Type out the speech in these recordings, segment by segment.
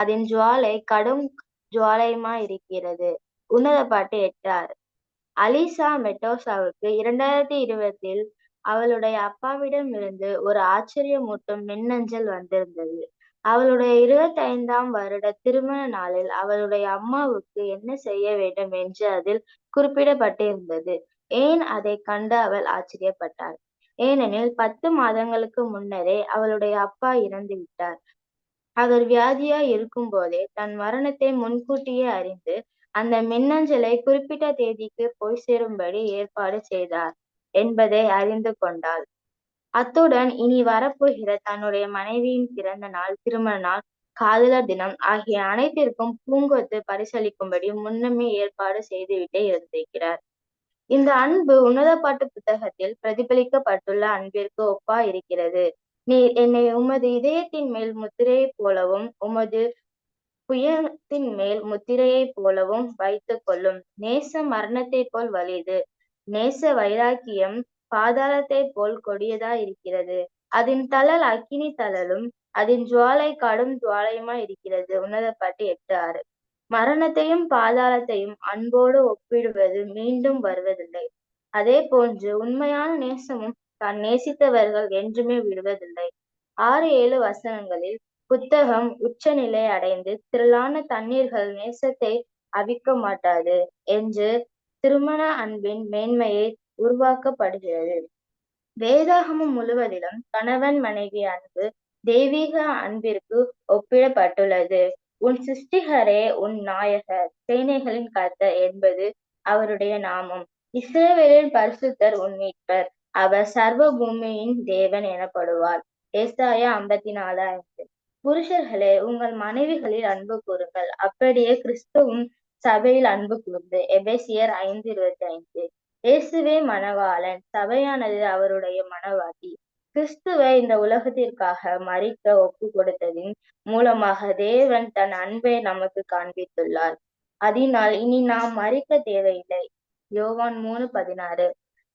அதன் ஜுவாலை கடும் ஜுவாலையுமாயிருக்கிறது. உன்னத பாட்டு எட்டார் அலிசா மெட்டோசாவுக்கு இரண்டாயிரத்தி இருபதில் அவளுடைய அப்பாவிடம் இருந்து ஒரு ஆச்சரியமூட்டும் மின்னஞ்சல் வந்திருந்தது. அவளுடைய இருபத்தி ஐந்தாம் வருட திருமண நாளில் அவளுடைய அம்மாவுக்கு என்ன செய்ய வேண்டும் என்று அதில் குறிப்பிடப்பட்டிருந்தது. ஏன் அதை கண்டு அவள் ஆச்சரியப்பட்டாள். ஏனெனில் பத்து மாதங்களுக்கு முன்னரே அவளுடைய அப்பா இறந்து விட்டார் அவர் வியாதியா இருக்கும் போதே தன் மரணத்தை முன்கூட்டியே அறிந்து அந்த மின்னஞ்சலை குறிப்பிட்ட தேதிக்கு போய் சேரும்படி ஏற்பாடு செய்தார் என்பதை அறிந்து கொண்டாள். அத்துடன் இனி வரப்போகிற தன்னுடைய மனைவியின் பிறந்த நாள் திருமண நாள் காதலர் தினம் ஆகிய அனைத்திற்கும் பூங்கொத்து பரிசளிக்கும்படி முன்னமே ஏற்பாடு செய்துவிட்டே இருந்திருக்கிறார். இந்த அன்பு உன்னத பாட்டு புத்தகத்தில் பிரதிபலிக்கப்பட்டுள்ள அன்பிற்கு ஒப்பா இருக்கிறது. நீர் என்னை உமது இதயத்தின் மேல் முத்திரையை போலவும் உமது புயத்தின் மேல் முத்திரையை போலவும் வைத்துக் கொள்ளும். நேச மரணத்தை போல் வலிது. நேச வைராக்கியம் பாதாளத்தை போல் கொடியதா இருக்கிறது அதன் தளல் அக்கினி தளலும் அதன் ஜுவாலை கடும் ஜுவாலையுமா இருக்கிறது. உன்னதப்பட்டு எட்டு ஆறு. மரணத்தையும் பாதாளத்தையும் அன்போடு ஒப்பிடுவது மீண்டும் வருவதில்லை. அதே போன்று உண்மையான நேசமும் தான் நேசித்தவர்கள் என்றுமே விடுவதில்லை. ஆறு ஏழு வசனங்களில் புத்தகம் உச்சநிலை அடைந்து திரளான தண்ணீர்கள் நேசத்தை அவிக்க மாட்டாது என்று திருமண அன்பின் மேன்மையை உருவாக்கப்படுகிறது. வேதாகமம் முழுவதிலும் கணவன் மனைவி அன்பு தெய்வீக அன்பிற்கு ஒப்பிடப்பட்டுள்ளது. உன் சிருஷ்டிகரே உன் நாயகர் சேனைகளின் கர்த்தர் என்பது அவருடைய நாமம். இஸ்ரேவேலின் பரிசுத்தர் உன் மீட்பர். அவர் சர்வ பூமியின் தேவன் எனப்படுவார். ஏசாயா ஐம்பத்தி நாலு ஐந்து புருஷர்களே உங்கள் மனைவிகளில் அன்பு கூறுங்கள். அப்படியே கிறிஸ்துவும் சபையில் அன்பு கூர்ந்து எபேசியர் ஐந்து இருபத்தி ஐந்து இயேசுவே மணவாளன் சபையானது அவருடைய மனவாட்டி கிறிஸ்துவை இந்த உலகத்திற்காக மறிக்க ஒப்பு கொடுத்ததின் மூலமாக தேவன் தன் அன்பை நமக்கு காண்பித்துள்ளார். அதனால் இனி நாம் மறிக்க தேவையில்லை. யோவான் மூணு பதினாறு.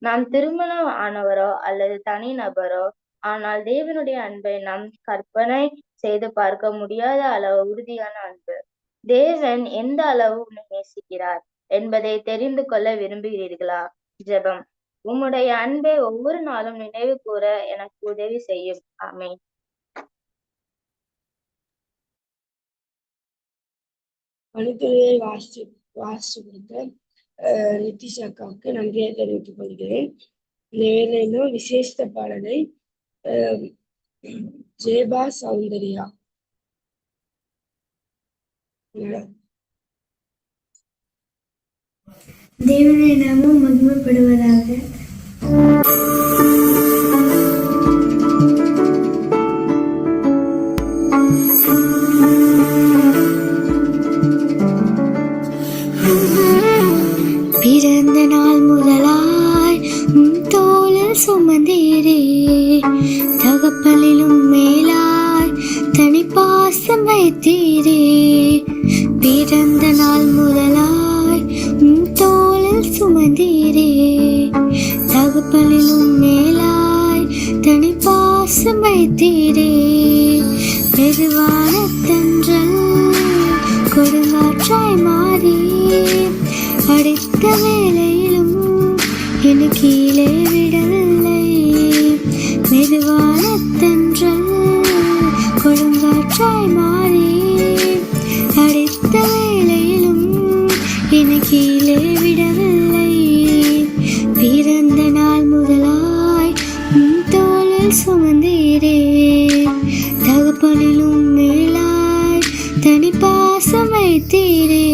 நாம் திருமணம் ஆனவரோ அல்லது தனி நபரோ ஆனால் தேவனுடைய அன்பை நாம் கற்பனை செய்து பார்க்க முடியாத அளவு உறுதியான அன்பு. தேவன் எந்த அளவு உன்னை நேசிக்கிறார் என்பதை தெரிந்து கொள்ள விரும்புகிறீர்களா? ஜெபம். உம்முடைய அன்பை ஒவ்வொரு நாளும் நினைவு கூற எனக்கு உதவி செய்யும். ஆமென். பணித்துறையை வாசி வாசித்து கொடுத்த நிதிஷ் அக்காவுக்கு நன்றியை தெரிவித்துக் கொள்கிறேன். இந்த வேலையிலும் விசேஷ பாடலை அஹ், சௌந்தர்யா. தேவனை நாமும் மகிமைப்படுவதாக. சுமந்தீரே. தகப்பலிலும் மேலாய் தனி பாசம் வைத்தீரே. பிறந்த நாள் முதலாய் உன் தோளில் சுமந்தீரே. தகப்பலிலும் மேலாய் தனி பாசம் வைத்தீரே. பெருவான தன்றல் கொடுங்காற்றாய் மாறி அடித்த வேலையிலும் எனக்கு கீழே விடவில்லை மெதுவான தென்றல் கொடுங்காற்றாய் மாறி அடித்த வேளையிலும் என்னை கீழே விடவில்லை. பிறந்த நாள் முதலாய் உன் தோளில் சுமந்தீரே தகப்பனிலும் மேலாய் தனி பாசம் வைத்தீரே.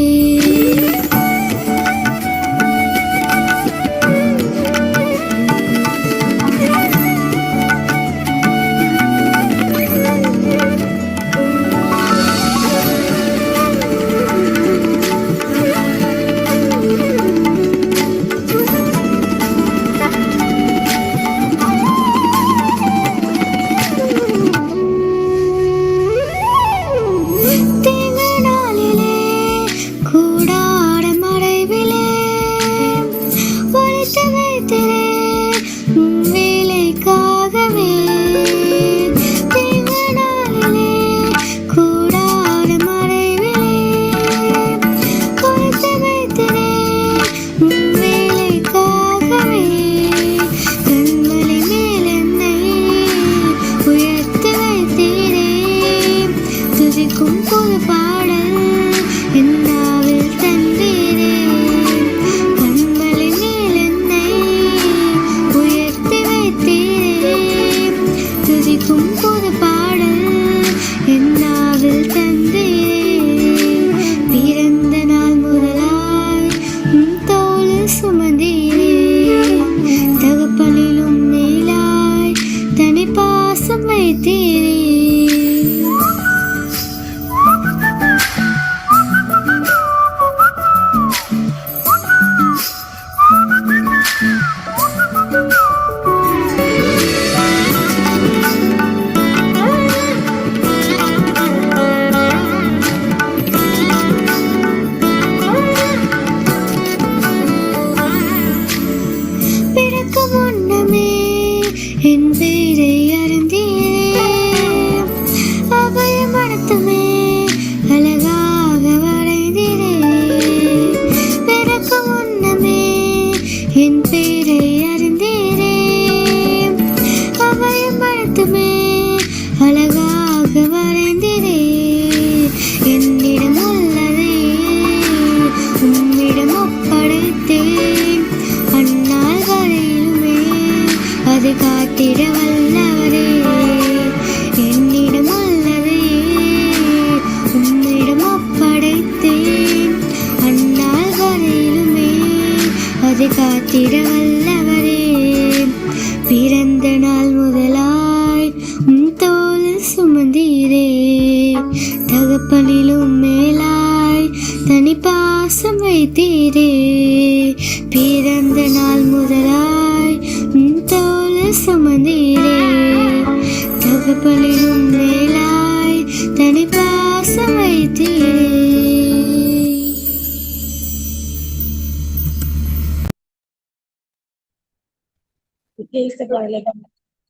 விசேஷ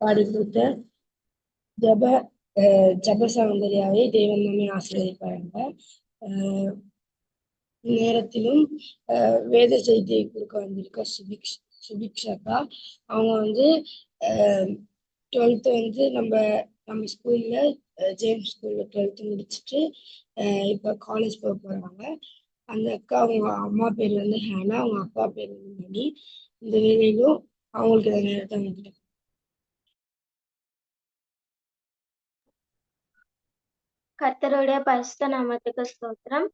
பாடி ஜப ஜப சௌந்தர்யாவை தேவன் நம்மை ஆசீர்வதிப்பாங்க நேரத்திலும் வேத செய்தியை கொடுக்க வந்திருக்க சுபிக்ஷ் சுபிக்ஷாக்கா அவங்க வந்து டுவெல்த்து வந்து நம்ம நம்ம ஸ்கூல்ல ஜேம்ஸ் ஸ்கூல்ல டுவெல்த்து முடிச்சுட்டு இப்போ காலேஜ் போக போறாங்க. அந்த அக்கா அவங்க அம்மா பேர் வந்து ஹேனா அவங்க அப்பா பேர் வந்து மணி. இந்த வேலையிலும் அவங்களுக்கு அந்த நேரத்தை வந்துட்டு கர்த்தருடைய பரிசுத்த நாமத்துக்கு ஸ்தோத்திரம்.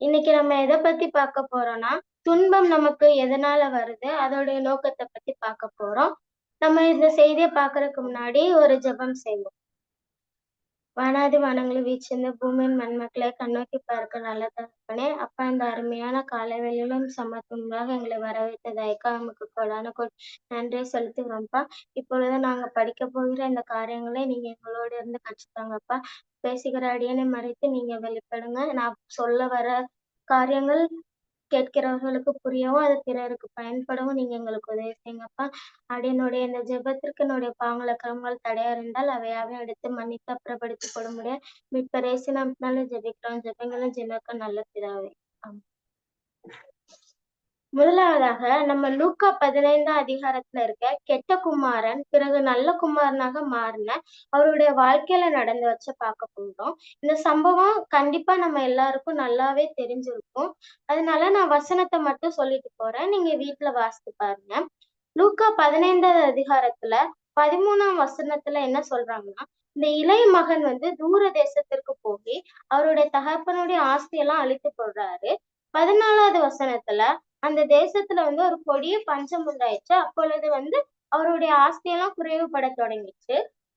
இன்னைக்கு நம்ம எதை பத்தி பார்க்க போறோம்னா துன்பம் நமக்கு எதனால வருது அதோடைய நோக்கத்தை பத்தி பார்க்க போறோம். நம்ம இந்த செய்தியை பாக்குறதுக்கு முன்னாடி ஒரு ஜெபம் செய்வோம். வானாதி வானங்களை வீச்சிருந்த பூமியின் மண்மக்களை கண்ணோக்கி பார்க்க நல்ல தகப்பனே. அப்பா இந்த அருமையான காலை வெளியிலும் சமத்துவமாக எங்களை வரவேற்றதாய்க்கா நமக்கு கொடான கொ நன்றியை செலுத்துகிறோம்ப்பா. இப்பொழுது நாங்க படிக்க போகிற இந்த காரியங்களை நீங்க எங்களோட இருந்து கற்றுத்தாங்கப்பா பேசுகிற அடியனை மறைத்து நீங்க வெளிப்படுங்க. நான் சொல்ல வர காரியங்கள் கேட்கிறவர்களுக்கு புரியவும் அது பிறருக்கு பயன்படவும் நீங்க எங்களுக்கு உதவி செய்யுங்கப்பா. அடியனுடைய இந்த ஜெபத்திற்கு என்னுடைய பாங்கள கிரமங்கள் தடையா இருந்தால் அவையாவே எடுத்து மன்னித்து அப்புறப்படுத்தி கொள்ள முடியும் ரேசி நாமத்தினால ஜெபிக்கிறோம். ஜெபங்களும் ஜெபக்க நல்ல பிதாவே. ஆமா. முதலாவதாக நம்ம லூக்கா பதினைந்தாம் அதிகாரத்துல இருக்க கெட்ட குமாரன் பிறகு நல்ல குமாரனாக மாறின அவருடைய வாழ்க்கையில நடந்து வச்ச பார்க்க போகிறோம் இந்த சம்பவம் கண்டிப்பா நம்ம எல்லாருக்கும் நல்லாவே தெரிஞ்சிருக்கும். அதனால நான் வசனத்தை மட்டும் சொல்லிட்டு போறேன். நீங்க வீட்டுல வாசித்து பாருங்க. லூக்கா பதினைந்தாவது அதிகாரத்துல பதிமூணாம் வசனத்துல என்ன சொல்றாங்கன்னா இந்த இளைய மகன் வந்து தூர தேசத்திற்கு போய் அவருடைய தகப்பனுடைய ஆஸ்தியெல்லாம் அழித்து போடுறாரு. பதினாலாவது வசனத்துல அந்த தேசத்துல வந்து ஒரு கொடிய பஞ்சம் உண்டாயிடுச்சு. அப்பொழுது வந்து அவருடைய ஆஸ்தியெல்லாம் குறைவுபட தொடங்கிச்சு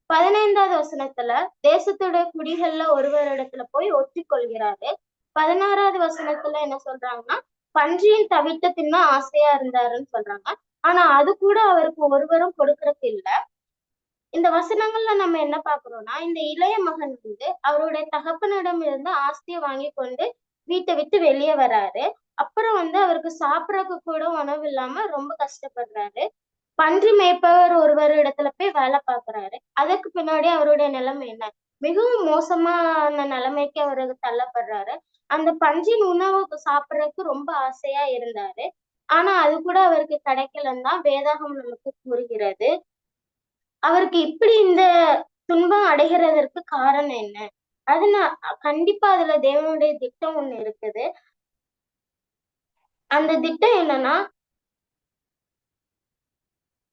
பதினைந்தாவது வசனத்துல தேசத்துடைய குடிகள்ல ஒருவரிடத்துல போய் ஒட்டி கொள்கிறாரு பதினாறாவது வசனத்துல என்ன சொல்றாங்கன்னா பன்றியின் தவிட்ட தின்ன ஆசையா இருந்தாருன்னு சொல்றாங்க. ஆனா அது கூட அவருக்கு ஒருவரும் கொடுக்கறது இல்ல. இந்த வசனங்கள்ல நம்ம என்ன பாக்குறோம்னா இந்த இளைய மகன் வந்து அவருடைய தகப்பனிடம் இருந்து ஆஸ்தியை வாங்கி கொண்டு வீட்டை விட்டு வெளியே வராரு. அப்புறம் வந்து அவருக்கு சாப்பிடறதுக்கு கூட உணவு இல்லாம ரொம்ப கஷ்டப்படுறாரு. பன்றி மேய்ப்பவர் ஒருவர் இடத்துல போய் வேலை பார்க்கறாரு. அதுக்கு பின்னாடி அவருடைய நிலைமை என்ன? மிகவும் மோசமான நிலைமைக்கு அவரு தள்ளப்படுறாரு. அந்த பஞ்சின் உணவு சாப்பிடறதுக்கு ரொம்ப ஆசையா இருந்தாரு. ஆனா அது கூட அவருக்கு கிடைக்கலன்னு தான் வேதாகம் நமக்கு கூறுகிறது. அவருக்கு இப்படி இந்த துன்பம் அடைகிறதற்கு காரணம் என்ன? அது நான் கண்டிப்பா அதுல தேவனுடைய திட்டம் ஒண்ணு இருக்குது. அந்த திட்டம் என்னன்னா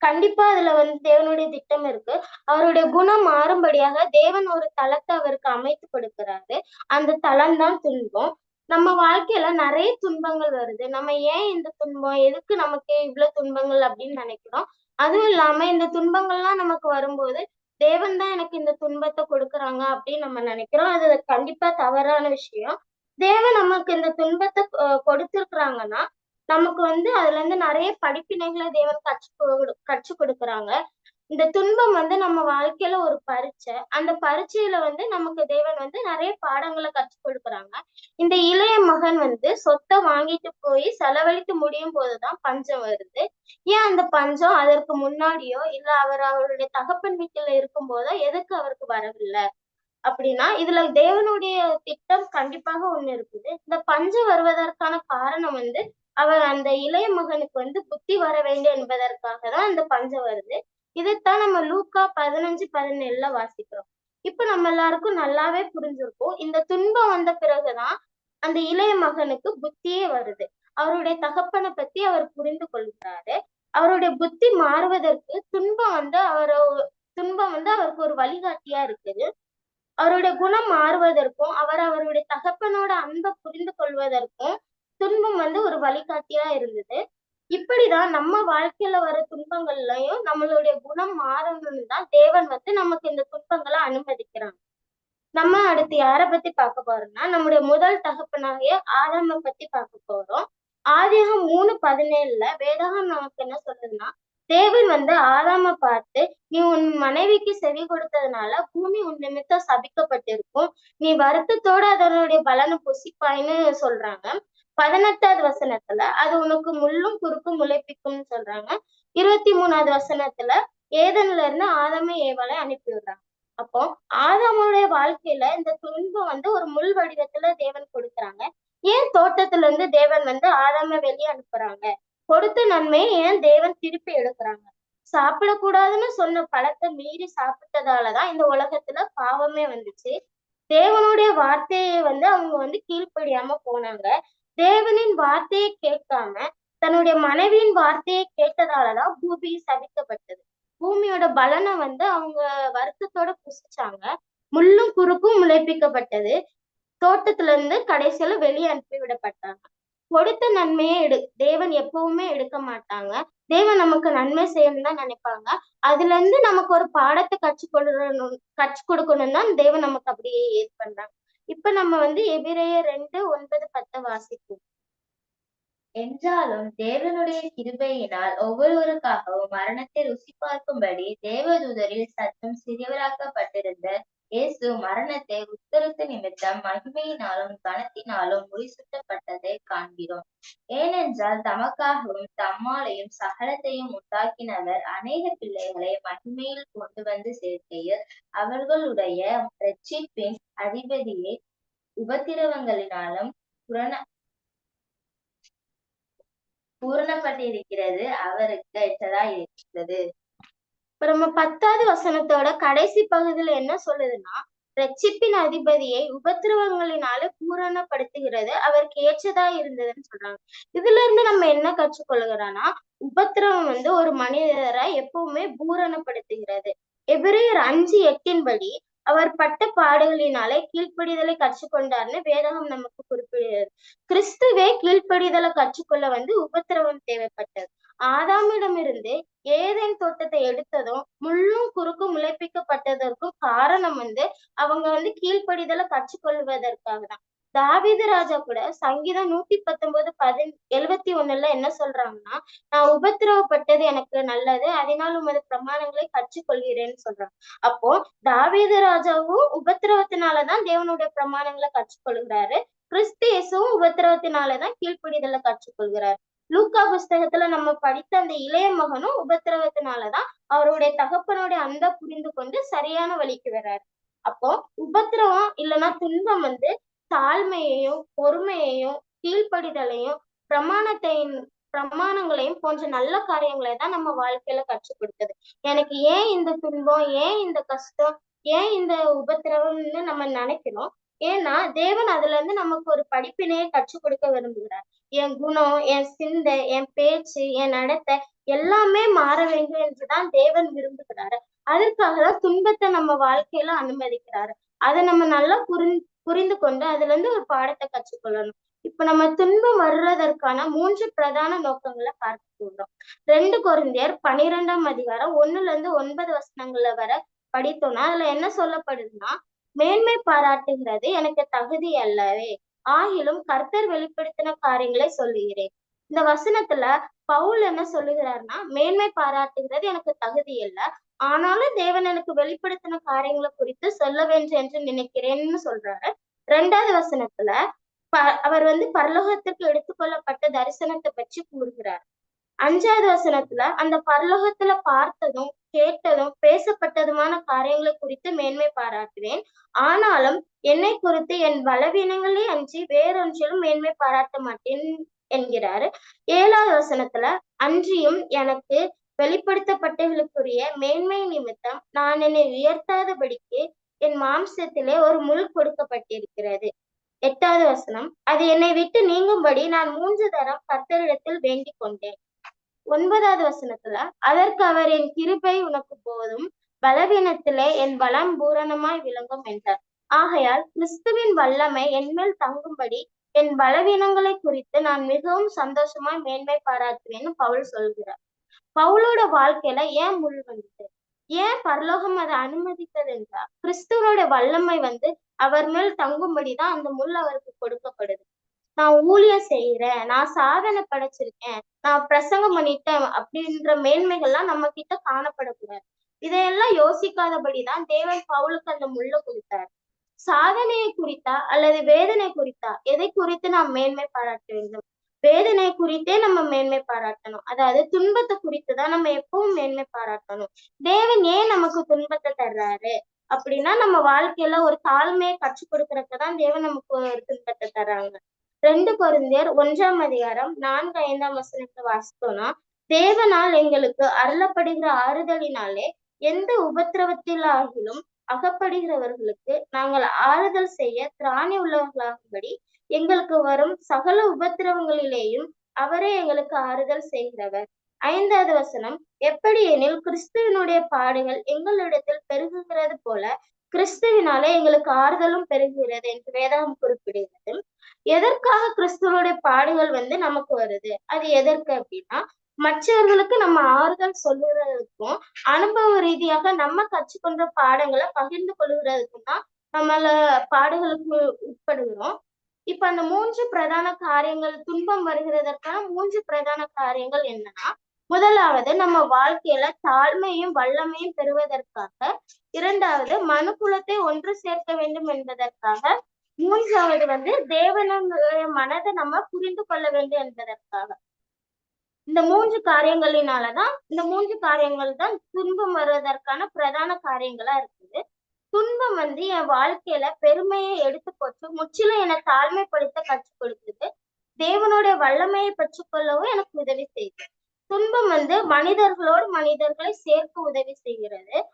கண்டிப்பா அதுல வந்து தேவனுடைய திட்டம் இருக்கு. அவருடைய குணம் மாறும்படியாக தேவன் ஒரு தளத்தை அவருக்கு அமைத்து கொடுக்கிறாரு. அந்த தளம் தான் துன்பம். நம்ம வாழ்க்கையில நிறைய துன்பங்கள் வருது. நம்ம ஏன் இந்த துன்பம்? எதுக்கு நமக்கு இவ்வளவு துன்பங்கள் அப்படின்னு நினைக்கிறோம்? அதுவும் இல்லாம இந்த துன்பங்கள்லாம் நமக்கு வரும்போது தேவன் தான் எனக்கு இந்த துன்பத்தை கொடுக்குறாங்க அப்படின்னு நம்ம நினைக்கிறோம். அது கண்டிப்பா தவறான விஷயம். தேவன் நமக்கு இந்த துன்பத்தை கொடுத்திருக்கிறாங்கன்னா நமக்கு வந்து அதுல இருந்து நிறைய படிப்பினைகளை தேவன் கற்று கற்றுக் கொடுக்குறாங்க. இந்த துன்பம் வந்து நம்ம வாழ்க்கையில ஒரு பரீட்சை. அந்த பரீட்சையில வந்து நமக்கு தேவன் வந்து நிறைய பாடங்களை கற்றுக் கொடுக்குறாங்க. இந்த இளைய மகன் வந்து சொத்தை வாங்கிட்டு போய் செலவழித்து முடியும் போதுதான் பஞ்சம் வருது. ஏன் அந்த பஞ்சம் அதற்கு முன்னாடியோ இல்ல அவர் அவருடைய தகப்பன் வீட்டுல இருக்கும் போதோ எதுக்கு அவருக்கு வரவில்லை? அப்படின்னா இதுல தேவனுடைய திட்டம் கண்டிப்பாக ஒண்ணு இருக்குது. இந்த பஞ்சம் வருவதற்கான காரணம் வந்து அவர் அந்த இளைய மகனுக்கு வந்து புத்தி வர வேண்டும் என்பதற்காக தான் இந்த பஞ்சம் வருது. இதைத்தான் நம்ம லூக்கா பதினஞ்சு பதினேழுல வாசிக்கிறோம். இப்ப நம்ம எல்லாருக்கும் நல்லாவே புரிஞ்சிருக்கும். இந்த துன்பம் வந்த பிறகுதான் அந்த இளைய மகனுக்கு புத்தியே வருது. அவருடைய தகப்பனை பத்தி அவர் புரிந்து கொள்கிறாரு. அவருடைய புத்தி மாறுவதற்கு துன்பம் வந்து அவர் துன்பம் வந்து அவருக்கு ஒரு வழிகாட்டியா இருக்குது. அவருடைய குணம் மாறுவதற்கும் அவர் அவருடைய தகப்பனோட அன்பை புரிந்து கொள்வதற்கும் துன்பம் வந்து ஒரு வழிகாட்டியா இருந்தது. இப்படிதான் நம்ம வாழ்க்கையில வர துன்பங்கள்லயும் நம்மளுடைய குணம் மாறணும்னு தான் தேவன் வந்து நமக்கு இந்த துன்பங்களை அனுமதிக்கிறாங்க. நம்ம அடுத்து யார பத்தி பார்க்க போறோம்னா நம்முடைய முதல் தகப்பனாகிய ஆதாம பத்தி பார்க்க போறோம். ஆதிகம் மூணு பதினேழுல வேதாகம் நமக்கு என்ன சொல்றதுன்னா தேவன் வந்து ஆதாம பார்த்து நீ உன் மனைவிக்கு செவி கொடுத்ததுனால பூமி உன் நிமித்தம் சபிக்கப்பட்டிருக்கும். நீ வருத்தத்தோட அதனுடைய பலனை புசிப்பாய்ன்னு சொல்றாங்க. பதினெட்டாவது வசனத்துல அது உனக்கு முள்ளும் குறுக்கும் முளைப்பிக்கும்னு சொல்றாங்க. இருபத்தி மூணாவது வசனத்துல ஏதன்ல இருந்து ஆதாம ஏவாளை அனுப்பி விடுறாங்க. அப்போ ஆதாமுடைய வாழ்க்கையில இந்த துன்பம் வந்து ஒரு முள் வடிவத்துல தேவன் கொடுக்குறாங்க. ஏன் தோட்டத்துல இருந்து தேவன் வந்து ஆதாம வெளியே அனுப்புறாங்க? கொடுத்த நன்மையை ஏன் தேவன் திருப்பி எடுக்கிறாங்க? சாப்பிடக்கூடாதுன்னு சொன்ன பழத்தை மீறி சாப்பிட்டதாலதான் இந்த உலகத்துல பாவமே வந்துச்சு. தேவனுடைய வார்த்தையை வந்து அவங்க வந்து கீழ்ப்படியாம போனாங்க. தேவனின் வார்த்தையை கேட்காம தன்னுடைய மனைவியின் வார்த்தையை கேட்டதாலதான் பூமி சபிக்கப்பட்டது. பூமியோட பலனை வந்து அவங்க வருத்தத்தோட புசிச்சாங்க. முள்ளும் குறுக்கும் முளைப்பிக்கப்பட்டது. தோட்டத்துல இருந்து கடைசியில வெளியே அனுப்பி விடப்பட்டாங்க. கொடுத்த நன்மையை எடு தேவன் எப்பவுமே எடுக்க மாட்டாங்க. தேவன் நமக்கு நன்மை செய்யணும்னு தான் நினைப்பாங்க. அதுல இருந்து நமக்கு ஒரு பாடத்தை கற்றுக் கொடுக்கணும் கற்றுக் கொடுக்கணும் தான் தேவன் நமக்கு அப்படியே இது பண்றாங்க. இப்ப நம்ம வந்து எபிரேயர் ரெண்டு ஒன்பது பத்தை வாசிப்போம். என்றாலும் தேவனுடைய கிருபையினால் ஒவ்வொருவருக்காகவும் மரணத்தை ருசி பார்க்கும்படி தேவதூதரில் சற்றும் சிறியவராக்கப்பட்டிருந்த இயேசு மரணத்தை உத்தரத்து நிமித்தம் மகிமையினாலும் கனத்தினாலும் முடிசூட்டப்பட்டதை காண்கிறோம். ஏனென்றால் தமக்காகவும் தம்மாலையும் சகலத்தையும் உண்டாக்கினவர் அநேக பிள்ளைகளை மகிமையில் கொண்டு வந்து சேர்க்கையில் அவர்களுடைய பிரச்சிப்பின் அதிபதியை உபத்திரவங்களினாலும் புரண பூரணப்பட்டிருக்கிறது. அவருக்கு ஏற்றதா இருக்கிறது இப்ப நம்ம பத்தாவது வசனத்தோட கடைசி பகுதியில என்ன சொல்லுதுன்னா ரட்சிப்பின் அதிபதியை உபத்திரவங்களினால பூரணப்படுத்துகிறது அவருக்கு ஏற்றதா இருந்ததுன்னு சொல்றாங்க. இதுல இருந்து நம்ம என்ன கற்றுக்கொள்கிறோம்னா உபத்திரவம் வந்து ஒரு மனிதரை எப்பவுமே பூரணப்படுத்துகிறது. எபிரேயர் அஞ்சு எட்டின்படி அவர் பட்ட பாடுகளினாலே கீழ்ப்படிதலை கற்றுக்கொண்டார்னு வேதகம் நமக்கு குறிப்பிடுகிறது. கிறிஸ்துவே கீழ்ப்படிதலை கற்றுக்கொள்ள வந்து உபத்திரவம் தேவைப்பட்டது. ஆதாமிடமிருந்து ஏதேன் தோட்டத்தை எடுத்ததும் முள்ளும் குறுக்கும் முளைப்பிக்கப்பட்டதற்கும் காரணம் வந்து அவங்க வந்து கீழ்ப்படிதலை கற்றுக்கொள்வதற்காக தான். தாவீது ராஜா கூட சங்கீதம் நூத்தி பத்தொன்பது பதின் எழுவத்தி ஒண்ணுல என்ன சொல்றாங்கன்னா நான் உபத்திரவப்பட்டது எனக்கு நல்லது அதனால் உமது பிரமாணங்களை கற்றுக்கொள்கிறேன்னு சொல்றாங்க. அப்போ தாவீது ராஜாவும் உபத்திரவத்தினாலதான் தேவனுடைய பிரமாணங்களை கற்றுக்கொள்கிறாரு. கிறிஸ்து இயேசுவும் உபத்திரவத்தினாலதான் கீழ்ப்படிதலை கற்றுக்கொள்கிறார். லூக்கா புஸ்தகத்துல நம்ம படித்த அந்த இளைய மகனும் உபத்திரவத்தினாலதான் அவருடைய தகப்பனுடைய அந்த புரிந்து கொண்டு சரியான வழிக்கு வர்றாரு. அப்போ உபத்திரவம் இல்லைன்னா துன்பம் வந்து தாழ்மையையும் பொறுமையையும் கீழ்ப்படிதலையும் பிரமாணத்தையும் பிரமாணங்களையும் போன்ற நல்ல காரியங்களை தான் நம்ம வாழ்க்கையில கற்றுக் கொடுத்தது. எனக்கு ஏன் இந்த துன்பம் ஏன் இந்த கஷ்டம் ஏன் இந்த உபத்திரவம்னு நம்ம நினைக்கிறோம்? ஏன்னா தேவன் அதுல இருந்து நமக்கு ஒரு படிப்பினையை கற்றுக் கொடுக்க விரும்புகிறார். என் குணம் என் சிந்தை என் பேச்சு என் நடத்தை எல்லாமே மாற வேண்டும் என்றுதான் தேவன் விரும்புகிறாரு. அதற்காக தான் துன்பத்தை நம்ம வாழ்க்கையில அனுமதிக்கிறாரு. அதை நம்ம நல்லா புரிந் புரிந்து கொண்டு அதுல இருந்து ஒரு பாடத்தை கற்றுக்கொள்ளணும் இப்ப நம்ம துன்பம் வர்றதற்கான மூன்று பிரதான நோக்கங்களை பார்க்க போகிறோம் ரெண்டு குழந்தையர் பனிரெண்டாம் அதிகாரம் ஒண்ணுல இருந்து ஒன்பது வசனங்கள்ல வர படித்தோம்னா அதுல என்ன சொல்லப்படுதுன்னா மேன்மை பாராட்டுகிறது. எனக்கு தகுதி அல்லவே. ஆகிலும் கர்த்தர் வெளிப்படுத்தின காரியங்களை சொல்லுகிறேன். இந்த வசனத்துல பவுல் என்ன சொல்லுகிறாருன்னா மேன்மை பாராட்டுகிறது எனக்கு தகுதி அல்ல ஆனாலும் தேவன் எனக்கு வெளிப்படுத்தின காரியங்களை குறித்து சொல்ல வேண்டும் என்று நினைக்கிறேன்னு சொல்றாரு. ரெண்டாவது வசனத்துல ப- அவர் வந்து பரலோகத்திற்கு எடுத்துக்கொள்ளப்பட்ட தரிசனத்தை பற்றி கூறுகிறார். அஞ்சாவது வசனத்துல அந்த பரலோகத்துல பார்த்ததும் கேட்டதும் பேசப்பட்டதுமான காரியங்களை குறித்து மேன்மை பாராட்டுவேன். ஆனாலும் என்னை குறித்து என் பலவீனங்களே அன்றி வேறொன்றிலும் மேன்மை பாராட்ட மாட்டேன் என்கிறாரு. ஏழாவது வசனத்துல அன்றியும் எனக்கு வெளிப்படுத்தப்பட்டவர்களுக்குரிய மேன்மை நிமித்தம் நான் என்னை உயர்த்தாதபடிக்கு என் மாம்சத்திலே ஒரு முள் கொடுக்கப்பட்டிருக்கிறது. எட்டாவது வசனம் அது என்னை விட்டு நீங்கும்படி நான் மூன்று தரம் கர்த்தரிடத்தில் வேண்டிக் கொண்டேன் ஒன்பதாவது வசனத்துல அதற்கு அவர் என் கிருபை உனக்கு போதும் பலவீனத்திலே என் பலம் பூரணமாய் விளங்கும் என்றார். ஆகையால் கிறிஸ்துவின் வல்லமை என்மேல் தங்கும்படி என் பலவீனங்களை குறித்து நான் மிகவும் சந்தோஷமாய் மேன்மை பாராட்டுவேன்னு பவுல் சொல்கிறார். பவுலோட வாழ்க்கையில ஏன் முள் வந்தது ஏன் பரலோகம் அதை அனுமதித்தது என்றால் கிறிஸ்துவனோட வல்லமை வந்து அவர் மேல் தங்கும்படிதான் அந்த முள் அவருக்கு கொடுக்கப்படுது. நான் ஊழியம் செய்யறேன் நான் சாதனை படைச்சிருக்கேன் நான் பிரசங்கம் பண்ணிட்டேன் அப்படின்ற மேன்மைகள்லாம் நம்ம கிட்ட காணப்படக்கூடாது. இதையெல்லாம் யோசிக்காதபடிதான் தேவன் பவுலுக்கு அந்த முள்ள கொடுத்தார். சாதனையை குறித்தா அல்லது வேதனை குறித்தா எதை குறித்து நாம் மேன்மை பாராட்ட வேண்டும்? வேதனை குறித்தே நம்ம மேன்மை பாராட்டணும். அதாவது துன்பத்தை குறித்து தான் நம்ம எப்பவும் மேன்மை பாராட்டணும். தேவன் ஏன் நமக்கு துன்பத்தை தர்றாரு? அப்படின்னா நம்ம வாழ்க்கையில ஒரு தாழ்மையை கற்றுக் கொடுக்கறதுக்கு தான் தேவன் நமக்கு ஒரு துன்பத்தை தர்றாங்க. ரெண்டு கொரிந்தியர் ஒன்றாம் அதிகாரம் நான்கு ஐந்தாம் வசனத்தை வாசித்தோம்னா தேவனால் எங்களுக்கு அருளப்படுகிற ஆறுதலினாலே எந்த உபத்திரவத்திலாகிலும் அகப்படுகிறவர்களுக்கு நாங்கள் ஆறுதல் செய்ய திராணி உள்ளவர்களாகும்படி எங்களுக்கு வரும் சகல உபத்திரவங்களிலேயும் அவரே எங்களுக்கு ஆறுதல் செய்கிறவர். ஐந்தாவது வசனம் எப்படி எனில் கிறிஸ்துவனுடைய பாடுகள் எங்களிடத்தில் பெருகுகிறது போல கிறிஸ்துவினாலே எங்களுக்கு ஆறுதலும் பெறுகிறது என்று வேதாகம் குறிப்பிடுகிறது. எதற்காக கிறிஸ்துவனுடைய பாடுகள் வந்து நமக்கு வருது? அது எதற்கு அப்படின்னா மற்றவர்களுக்கு நம்ம ஆறுதல் சொல்லுறதுக்கும் அனுபவ ரீதியாக நம்ம கற்றுக்கொண்ட பாடங்களை பகிர்ந்து கொள்கிறதுக்கும் தான் நம்மள பாடுகளுக்கு உட்படுகிறோம். இப்ப அந்த மூன்று பிரதான காரியங்கள் துன்பம் வருகிறதற்கான மூன்று பிரதான காரியங்கள் என்னன்னா முதலாவது நம்ம வாழ்க்கையில தாழ்மையும் வல்லமையும் பெறுவதற்காக இரண்டாவது மனுக்குலத்தை ஒன்று சேர்க்க வேண்டும் என்பதற்காக மூன்றாவது வந்து தேவனுடைய மனதை நம்ம புரிந்து கொள்ள வேண்டும் என்பதற்காக. இந்த மூன்று காரியங்களினாலதான் இந்த மூன்று காரியங்கள் தான் துன்பம் வருவதற்கான பிரதான காரியங்களா இருக்குது. துன்பம் வந்து என் வாழ்க்கையில பெருமையை எடுத்து போட்டு முற்றிலும் என்னை தாழ்மைப்படுத்த கற்றுக் கொடுக்குது தேவனுடைய வல்லமையை பெற்றுக்கொள்ளவும் எனக்கு உதவி செய்யுது துன்பம் வந்து மனிதர்களோடு மனிதர்களை சேர்க்க உதவி செய்கிறது.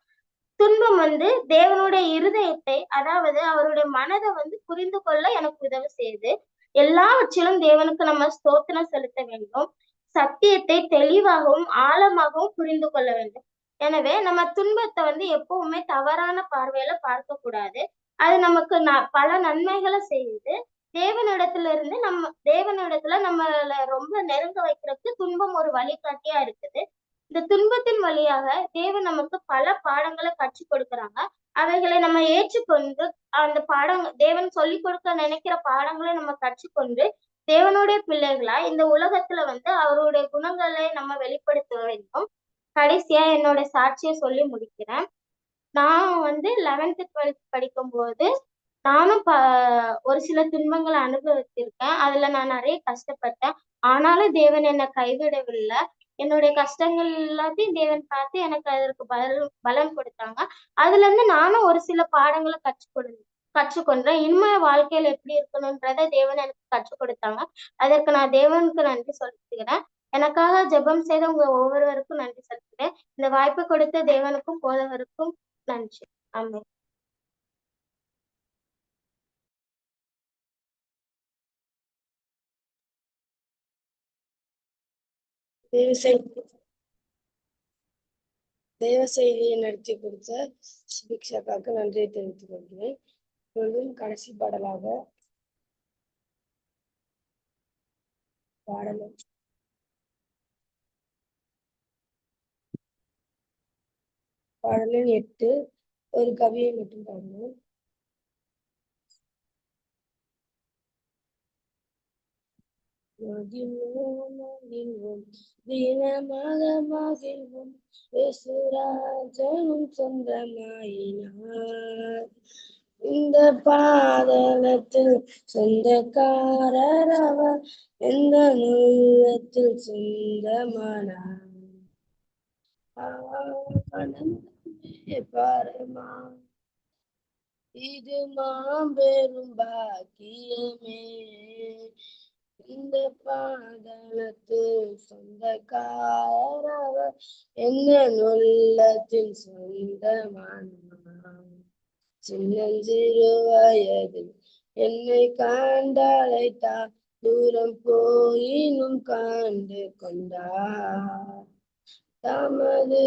துன்பம் வந்து தேவனுடைய இருதயத்தை அதாவது அவருடைய மனதை வந்து புரிந்து கொள்ள எனக்கு உதவி செய்யுது. எல்லாவற்றிலும் தேவனுக்கு நம்ம ஸ்தோத்திரம் செலுத்த வேண்டும். சத்தியத்தை தெளிவாகவும் ஆழமாகவும் புரிந்து கொள்ள வேண்டும். எனவே நம்ம துன்பத்தை வந்து எப்பவுமே தவறான பார்வையில பார்க்க கூடாது அது நமக்கு ந- பல நன்மைகளை செய்யுது. தேவனிடத்துல இருந்து நம்ம தேவனிடத்துல நம்மள ரொம்ப நெருங்க வைக்கிறதுக்கு துன்பம் ஒரு வழிகாட்டியா இருக்குது. இந்த துன்பத்தின் வழியாக தேவன் நமக்கு பல பாடங்களை கற்றுக் கொடுக்குறாங்க. அவைகளை நம்ம ஏற்றுக்கொண்டு அந்த பாடம் தேவன் சொல்லி கொடுக்க நினைக்கிற பாடங்களை நம்ம கற்றுக்கொண்டு தேவனுடைய பிள்ளைகளா இந்த உலகத்துல வந்து அவருடைய குணங்களை நம்ம வெளிப்படுத்த வேண்டும். கடைசியா என்னோட சாட்சியை சொல்லி முடிக்கிறேன். நான் வந்து லெவன்த்து டுவெல்த் படிக்கும்போது நானும் ப ஒரு சில துன்பங்களை அனுபவித்திருக்கேன். அதுல நான் நிறைய கஷ்டப்பட்டேன். ஆனாலும் தேவன் என்னை கைவிடவில்லை. என்னுடைய கஷ்டங்கள் எல்லாத்தையும் தேவன் பார்த்து எனக்கு அதற்கு பலம் பலன் கொடுத்தாங்க. அதுல இருந்து நானும் ஒரு சில பாடங்களை கற்றுக்கொடு கற்றுக்கொண்டேன். இனிமே வாழ்க்கையில எப்படி இருக்கணும்ன்றத தேவன் எனக்கு கற்றுக் கொடுத்தாங்க. அதற்கு நான் தேவனுக்கு நன்றி செலுத்துகிறேன். எனக்காக ஜெபம் செய்த உங்க ஒவ்வொருவருக்கும் நன்றி செலுத்துகிறேன். இந்த வாய்ப்பு கொடுத்த தேவனுக்கும் போதவருக்கும் நன்றி. ஆமாம் தேவ செய்தி தேவ செய்தியை நடத்தி கொடுத்த சுபிக்ஷாக்காக்கு நன்றியை தெரிவித்துக் கொள்கிறேன். இப்பொழுதும் கடைசி பாடலாக பாடலும். பாடலின் எட்டு ஒரு கவியை மட்டும் பாடணும் மகிழ்வோம் மகிழ்வோம் தினமாக மகிழ்வோம் இயேசுராஜனும் சொந்தமாயினார். இந்த பாதலத்தில் சொந்தக்காரர் அவர் எந்த நூலத்தில் சொந்தமானார்? பரமா இது மாபெரும் பாக்கியமே. இந்த பாதலத்து சொந்தக்காரவர் என்ன உள்ளத்தின் சொந்தமானார் சின்னஞ்சிறு வயதில் என்னை காண்டழைத்தார். தூரம் போயினும் காண்டு கொண்டார். தமது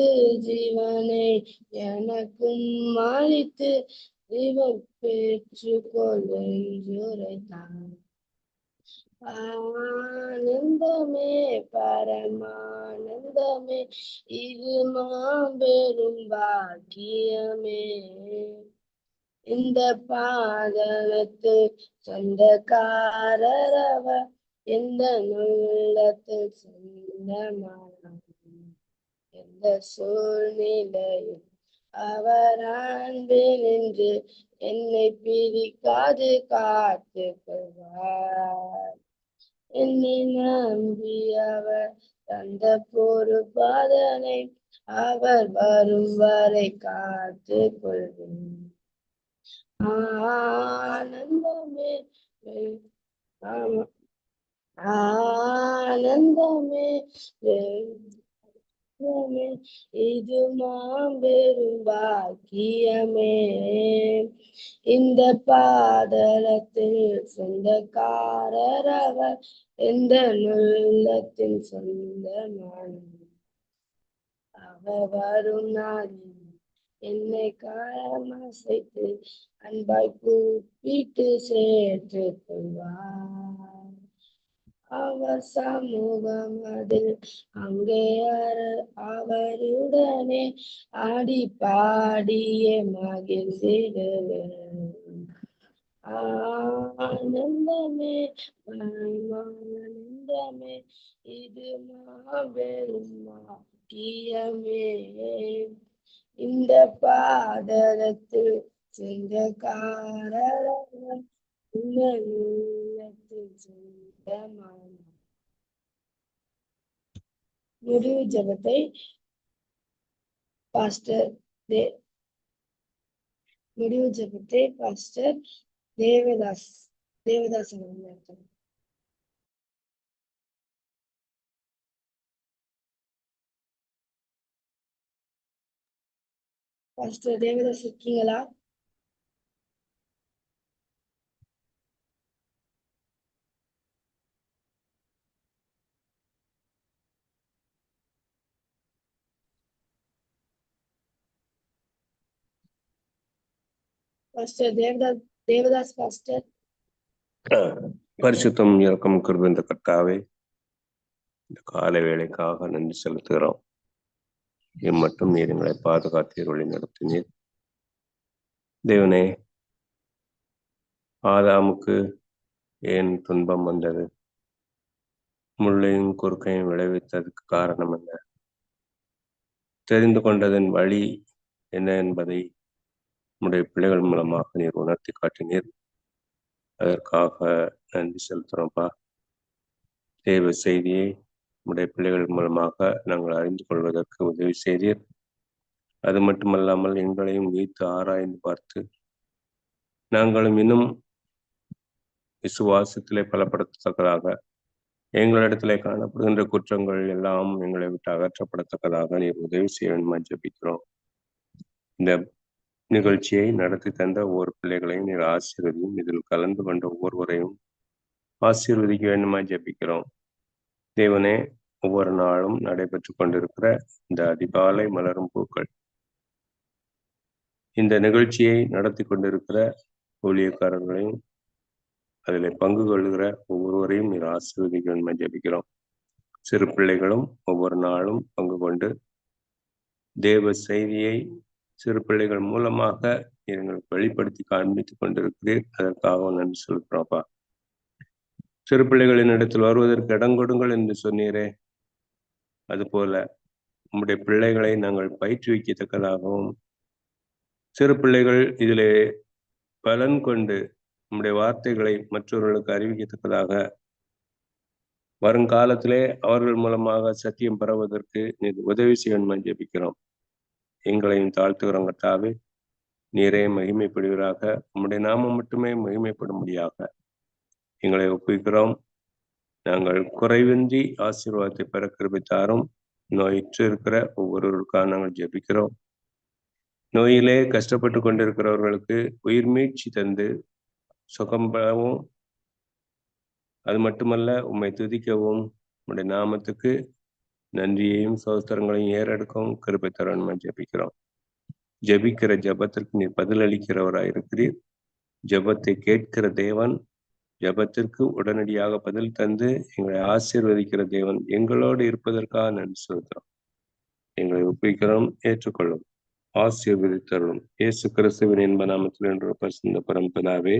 ஜீவனை எனக்கும் மாலித்து இவர் பெற்றுக்கொள்ளுரைத்தான் ஆனந்தமே பரமானந்தமே இது மாபெரும் பாக்கியமே. இந்த பாதலத்து சொந்தக்காரரவ எந்த நுள்ளத்தில் சொந்தமான எந்த சூழ்நிலையும் அவர் நின்று என்னை பிரிக்காது காத்து கொள்வார் என்னை நம்பி அவர் தந்த பொறுப்பாதனை அவர் வரும் வரை காத்து கொள்வேன் ஆனந்தமே ஆமா ஆனந்தமே பாக்கியமே, இது மாபெரும் பாக்கியமே இந்த பாதலத்தில் சொந்தக்காரர் அவர் எந்த நுள்ளத்தில் சொந்தமான அவர் வரும் நாளில் என்னை காயமசைத்து அன்பாய் கூப்பிட்டு சேர்த்து கொள்வார். அவர் சமூகம் அதில் அங்கே அவருடனே ஆடி பாடியே மகிழ்ந்திடுவேன் ஆனந்தமே ஆனந்தமே இது மாபெரும் பாக்கியமே இந்த பாதலத்தில் சென்றக்காரர் இந்த முடிவு ஜெபத்தை பாஸ்டர் தே முடிவு ஜெபத்தை பாஸ்டர் தேவதாஸ் தேவதாஸ் அவர்கள் பாஸ்டர் தேவதாஸ் இருக்கீங்களா பாஸ்டர் தேவதாஸ் தேவதாஸ் பாஸ்டர் பரிசுத்தம் இறக்கம் கிருபை இந்த கர்த்தாவே இந்த கால வேலைக்காக நன்றி செலுத்துகிறோம். இம்மட்டும் நீர் எங்களை பாதுகாத்தீர் வழி நடத்தினீர். தேவனே ஆதாமுக்கு ஏன் துன்பம் வந்தது? முள்ளையும் குறுக்கையும் விளைவித்ததுக்கு காரணம் என்ன? தெரிந்து கொண்டதன் வழி என்ன என்பதை நம்முடைய பிள்ளைகள் மூலமாக நீர் உணர்த்தி காட்டினீர் அதற்காக நன்றி செலுத்துறோம்ப்பா தேவ செய்தியை உடைய பிள்ளைகள் மூலமாக நாங்கள் அறிந்து கொள்வதற்கு உதவி செய்தீர். அது மட்டுமல்லாமல் எங்களையும் வைத்து ஆராய்ந்து பார்த்து நாங்களும் இன்னும் விசுவாசத்திலே பலப்படுத்தத்தக்கதாக எங்களிடத்திலே காணப்படுகின்ற குற்றங்கள் எல்லாம் எங்களை விட்டு அகற்றப்படத்தக்கதாக நீர் உதவி செய்ய வேண்டுமா ஜெபிக்கிறோம் இந்த நிகழ்ச்சியை நடத்தி தந்த ஒவ்வொரு பிள்ளைகளையும் நீர் ஆசீர்வதியும் இதில் கலந்து கொண்ட ஒவ்வொருவரையும் ஆசீர்வதிக்க வேண்டுமா ஜெபிக்கிறோம். தேவனே ஒவ்வொரு நாளும் நடைபெற்று கொண்டிருக்கிற இந்த அதிகாலை மலரும் பூக்கள் இந்த நிகழ்ச்சியை நடத்தி கொண்டிருக்கிற ஊழியக்காரர்களையும் அதில் பங்கு கொள்கிற ஒவ்வொருவரையும் நீர் ஆசீர்வதிக்கணும் ஜெபிக்கிறோம். சிறு பிள்ளைகளும் ஒவ்வொரு நாளும் பங்கு கொண்டு தேவ செய்தியை சிறு பிள்ளைகள் மூலமாக எங்களுக்கு வெளிப்படுத்தி காண்பித்துக் கொண்டிருக்கிறீர். அதற்காக நன்றி சொல்கிறோம்ப்பா சிறு பிள்ளைகளின் இடத்தில் வருவதற்கு இடம் கொடுங்கள் என்று சொன்னீரே. அதுபோல உம்முடைய பிள்ளைகளை நாங்கள் பயிற்றுவிக்கத்தக்கதாகவும் சிறு பிள்ளைகள் இதிலே பலன் கொண்டு நம்முடைய வார்த்தைகளை மற்றவர்களுக்கு அறிவிக்கத்தக்கதாக வருங்காலத்திலே அவர்கள் மூலமாக சத்தியம் பெறுவதற்கு நீர் உதவி செய்யணும் ஜெபிக்கிறோம். எங்களையும் தாழ்த்துகிறோம் கத்தாவே நீரே மகிமைப்படுவீராக. உம்முடைய நாமம் மட்டுமே மகிமைப்படும்படியாக எங்களை ஒப்புகிறோம் நாங்கள் குறைவின்றி ஆசீர்வாதத்தை பெற கிருபித்தாரும் நோயிற்று இருக்கிற ஒவ்வொருவருக்காக நாங்கள் ஜெபிக்கிறோம். நோயிலே கஷ்டப்பட்டு கொண்டிருக்கிறவர்களுக்கு உயிர் மீட்சி தந்து சுகம்பவும் அது மட்டுமல்ல உம்மை துதிக்கவும். உம்முடைய நாமத்துக்கு நன்றியையும் சோதரங்களையும் ஏறெடுக்கவும் கிருபை தரணும் ஜெபிக்கிறோம். ஜெபிக்கிற ஜெபத்திற்கு நீர் பதிலளிக்கிறவராய் இருக்கிறீர் ஜெபத்தை கேட்கிற தேவன் ஜெபத்திற்கு உடனடியாக பதில் தந்து எங்களை ஆசீர்வதிக்கிற தேவன் எங்களோடு இருப்பதற்காக நன்றி செலுத்துறோம் எங்களை ஒப்பிக்கிறோம் ஏற்றுக்கொள்ளும் ஆசீர்வதித்தருளும். இயேசு கிறிஸ்துவின் என்ப நாமத்தில் என்ற பரிசுத்த பரம்பதாவே